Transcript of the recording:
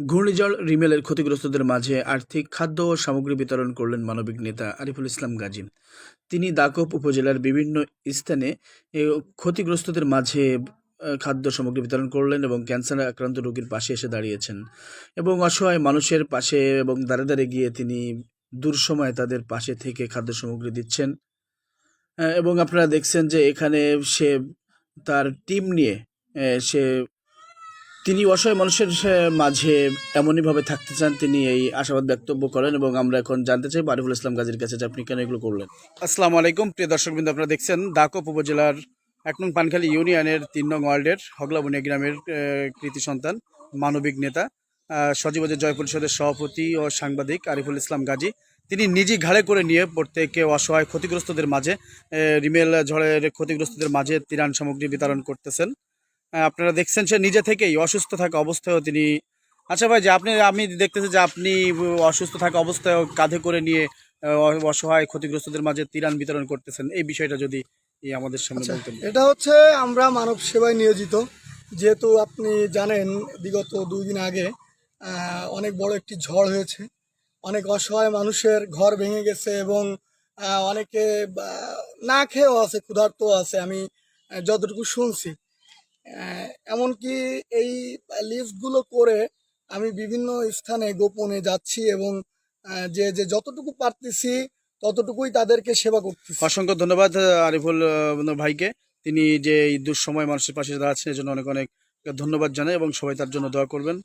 ঘূর্ণিঝড় রিমেলের ক্ষতিগ্রস্তদের মাঝে আর্থিক খাদ্য ও সামগ্রী বিতরণ করলেন মানবিক নেতা আরিফুল ইসলাম গাজী। তিনি দাকপ উপজেলার বিভিন্ন স্থানে ক্ষতিগ্রস্তদের মাঝে খাদ্য সামগ্রী বিতরণ করলেন এবং ক্যান্সারে আক্রান্ত রোগীর পাশে এসে দাঁড়িয়েছেন এবং অসহায় মানুষের পাশে এবং দাঁড়ে দাঁড়ে গিয়ে তিনি দুঃসময়ে তাদের পাশে থেকে খাদ্য সামগ্রী দিচ্ছেন। এবং আপনারা দেখছেন যে এখানে সে তার টিম নিয়ে সে তিনি অসহায় মানুষের মাঝে এমনইভাবে থাকতে চান তিনি এই আশাবাদ বক্তব্য করেন এবং আমরা এখন জানতে চাই আরিফুল ইসলাম গাজীর কাছে যে আপনি কেন এগুলো করলেন। আসসালামু আলাইকুম প্রিয় দর্শকবৃন্দ আপনারা দেখছেন দাকপ উপজেলার এক নং পানখালী ইউনিয়নের তিন নং ওয়ার্ল্ডের হগলাবনিয়া গ্রামের কৃতি সন্তান মানবিক নেতা আহ, সজীবদের জয় পরিষদের সভাপতি ও সাংবাদিক আরিফুল ইসলাম গাজী। তিনি নিজে ঘাড়ে করে নিয়ে প্রত্যেকে অসহায় ক্ষতিগ্রস্তদের মাঝে রিমেল ঝড়ের ক্ষতিগ্রস্তদের মাঝে ত্রাণ সামগ্রী বিতরণ করতেছেন। আপনারা দেখছেন সে নিজে থেকেই অসুস্থ থাকা অবস্থায়ও তিনি আচ্ছা ভাই যে আপনি আমি দেখতেছি যে আপনি অসুস্থ থাকা অবস্থায় কাঁধে করে নিয়ে অসহায় ক্ষতিগ্রস্তদের মাঝে তিরান বিতরণ করতেছেন। এই বিষয়টা যদি এই আমাদের সামনে আচ্ছা, বলতেন। এটা হচ্ছে আমরা মানব সেবায় নিয়োজিত। যেহেতু আপনি জানেন বিগত দুই দিন আগে অনেক বড় একটি ঝড় হয়েছে। অনেক অসহায় মানুষের ঘর ভেঙে গেছে এবং অনেকে না খেয়েও আছে ক্ষুধার্ত আছে আমি যতটুকু শুনছি। এমনকি এই লিস্টগুলো করে আমি বিভিন্ন স্থানে গোপনে যাচ্ছি এবং যে যে যতটুকু পারতেছি ততটুকুই তাদেরকে সেবা করতেছি। অসংখ্য ধন্যবাদ আরিফুল ভাইকে। তিনি যে এই দুঃসময় মানুষের পাশে দাঁড়াচ্ছেন জন্য অনেক অনেক ধন্যবাদ জানাই এবং সবাই তার জন্য দোয়া করবেন।